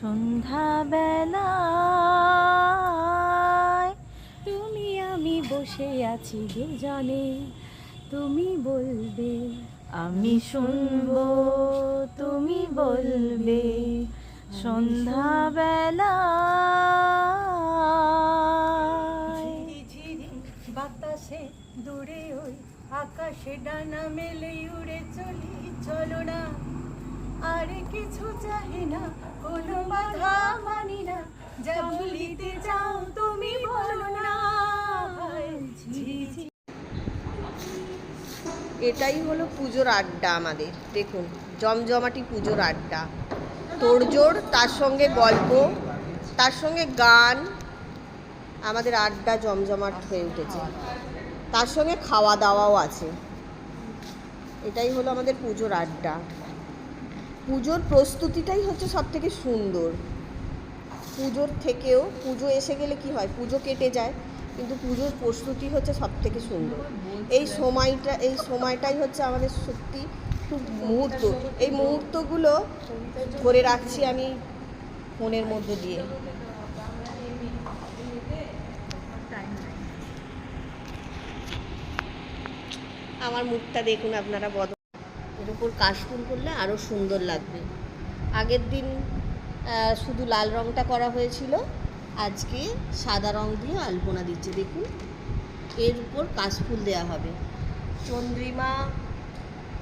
সন্ধ্যাবেলায় তুমি আমি বসে আছি দুজনে তুমি বলবে আমি শুনব তুমি বলবে সন্ধ্যাবেলায়। বাতাসে দূরে ওই আকাশে ডানা মেলে উড়ে চলি চলো না। আর কিছু চাহি না কোনো বাধা মানি না। যা চাও তুমি বলো না। এটাই হলো পুজোর আড্ডা আমাদের। দেখুন, জমজমাটি পুজোর আড্ডা। তোড়জোড়, তার সঙ্গে গল্প, তার সঙ্গে গান। আমাদের আড্ডা জমজমাট হয়ে উঠেছে। তার সঙ্গে খাওয়া দাওয়াও আছে। এটাই হলো আমাদের পুজোর আড্ডা। পুজোর প্রস্তুতিটাই হচ্ছে সব থেকে সুন্দর। পুজোর থেকেও, পুজো এসে গেলে কি হয়? পুজো কেটে যায়, কিন্তু পুজোর প্রস্তুতি হচ্ছে সব থেকে সুন্দর। এই সময়টা, এই সময়টাই হচ্ছে আমাদের সত্যি খুব মুহূর্ত। এই মুহূর্তগুলো ধরে রাখছি আমি ফোনের মধ্যে দিয়ে। আমার মুখটা দেখুন আপনারা বদ এর উপর কাশফুল করলে আরও সুন্দর লাগবে। আগের দিন শুধু লাল রঙটা করা হয়েছিল আজকে সাদা রং দিয়ে আলপনা দিচ্ছে। দেখুন এর উপর কাশফুল দেওয়া হবে। চন্দ্রিমা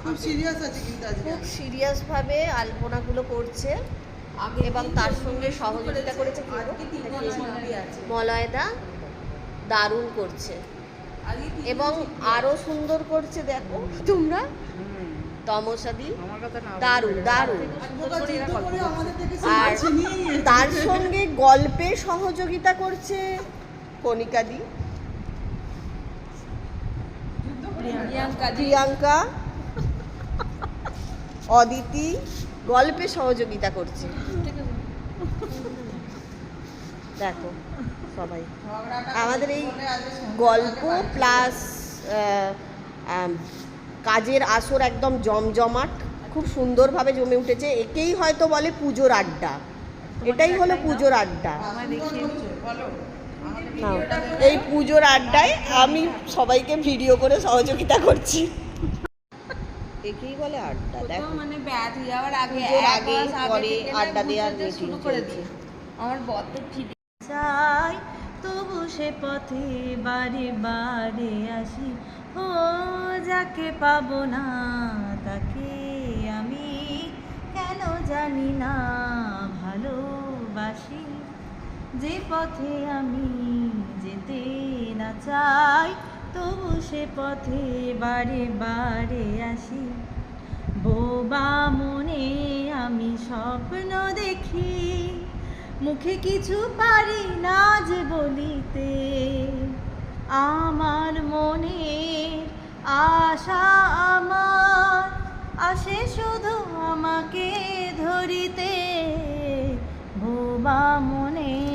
খুব সিরিয়াস আছে কিন্তু খুব সিরিয়াসভাবে আলপনাগুলো করছে। এবং তার সঙ্গে সহযোগিতা করেছে। মলয়দা। দারুণ করছে। এবং আরও সুন্দর করছে দেখো তোমরা। তমসাদি দারুণ দারুণ। আর তার সঙ্গে গল্পে সহযোগিতা করছে কণিকাদি প্রিয়াঙ্কা অদিতি গল্পে সহযোগিতা করছে। দেখো সবাই। আমাদের এই গল্প প্লাস কাজের আসর একদম জমজমাট খুব সুন্দরভাবে জমে উঠেছে। একেই হয়তো বলে পুজোর আড্ডা। এটাই হলো পুজোর আড্ডা। এই পুজোর আড্ডায় আমি সবাইকে ভিডিও করে সহযোগিতা করছি। একেই বলে আড্ডা দেখো। মানে ব্যাট যাওয়ার আগে আগে পরে আড্ডা দেওয়ার শুরু আমার বত ঠিক চাই তবু সে পথে বারে বারে আসি। ও যাকে পাবো না তাকে আমি কেন জানি না ভালোবাসি। যে পথে আমি যেতে না চাই, তবু সে পথে বারে বারে আসি। বোবা মনে আমি স্বপ্ন দেখি মুখে কিছু পারি না যে বলিতে। আমার মনে আশা আমার আসে শুধু আমাকে ধরিতে। বোবা মনে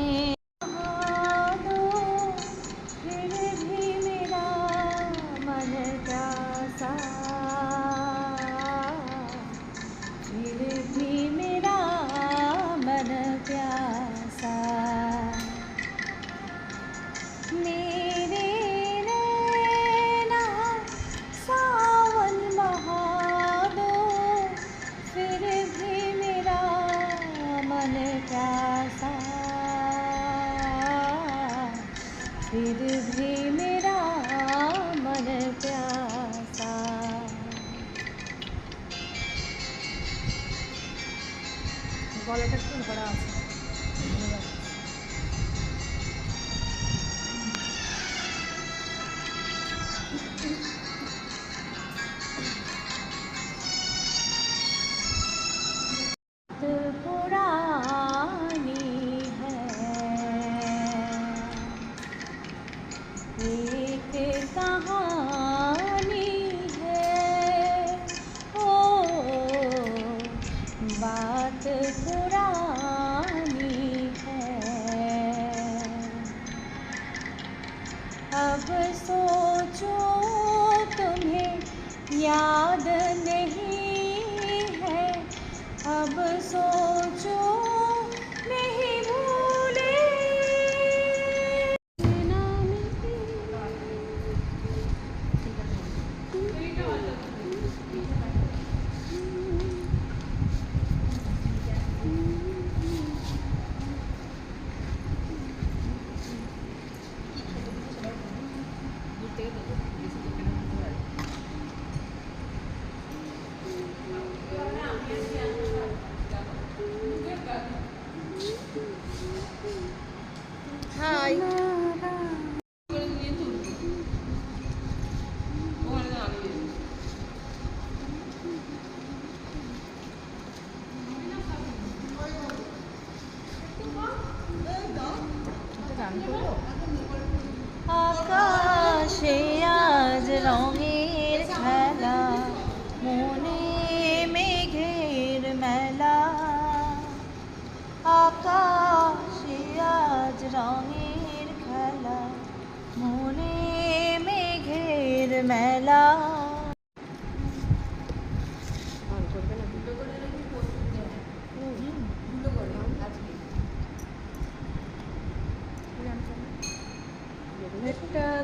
होने में घेर मैला। हम्म।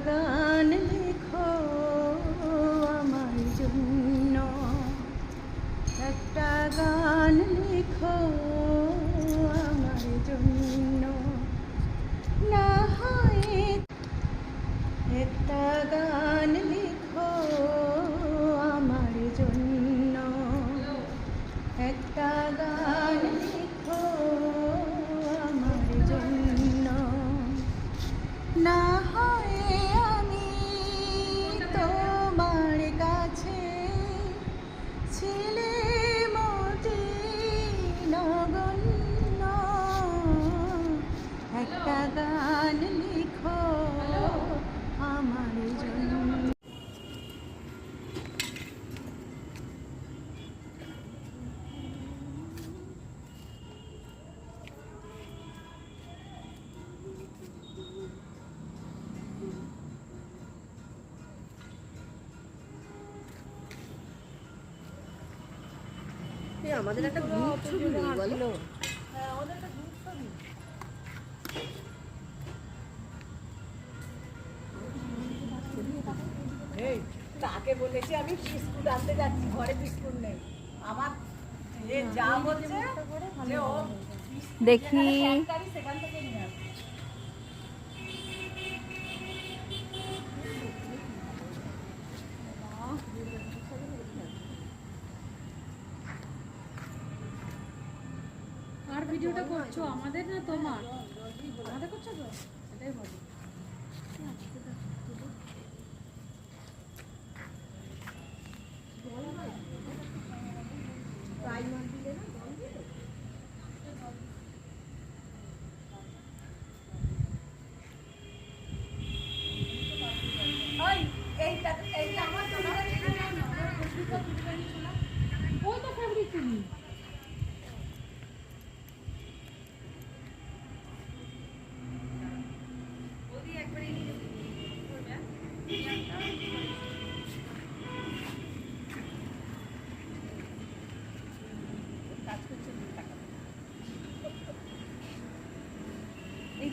गान আমাদের একটা গ্রুপ ছবি নেই বলো। তাকে বলেছি আমি বিস্কুট আনতে যাচ্ছি ঘরে বিস্কুট নেই। আমার দেখি। সেখান থেকে ভিডিওটা করছ আমাদের না তোমার? আমাদের করছ তো? এটাই বলো।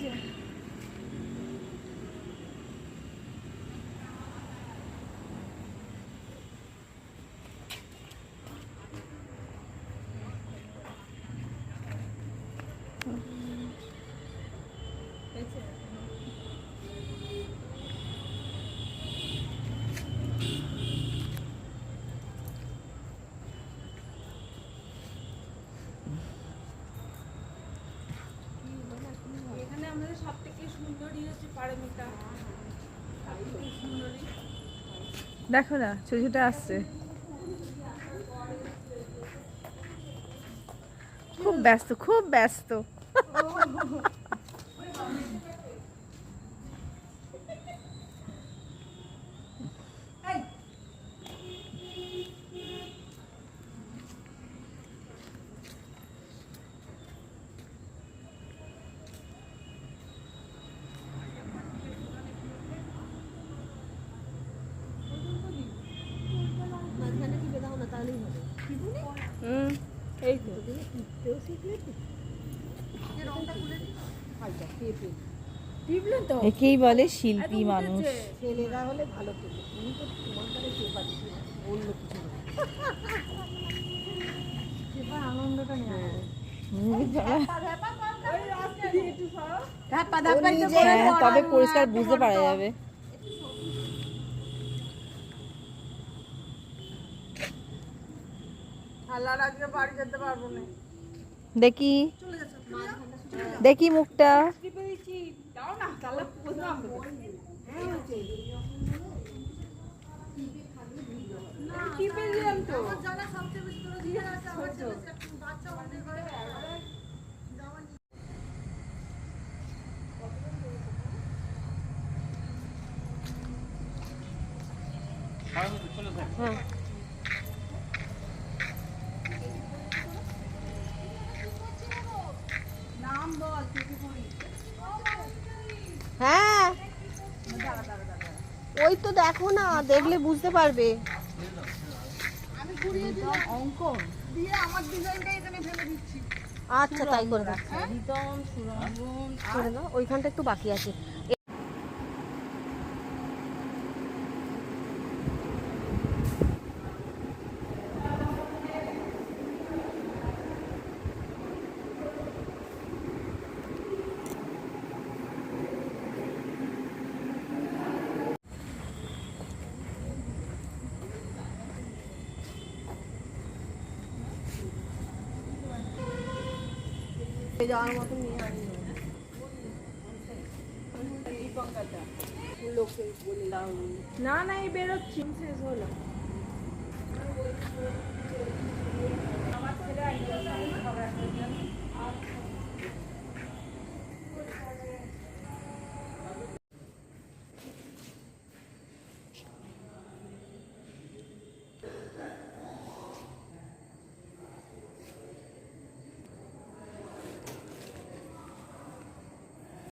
Yeah. দেখো না ছোট ছোট আসছে। খুব ব্যস্ত খুব ব্যস্ত। এই তো। একেই বলে শিল্পী মানুষ। ছেলেরা হলে ভালো তুমি তো তোমার অন্য কিছু আনন্দটা ধাপ্পা ধাপ্পা হ্যাঁ। তবে পরিষ্কার বুঝতে পারা যাবে। আল্লাহর আজকে বাড়ি যেতে পারব না। দেখি। দেখি মুখটা। হ্যাঁ ওই তো দেখো না দেখলে বুঝতে পারবে। আচ্ছা তাই করে দাও ওইখানটা একটু বাকি আছে। যাওয়ার মতো নিয়ে আনি না না এই বেরোচ্ছি শেষ হলো। আমার ছেলে খাবার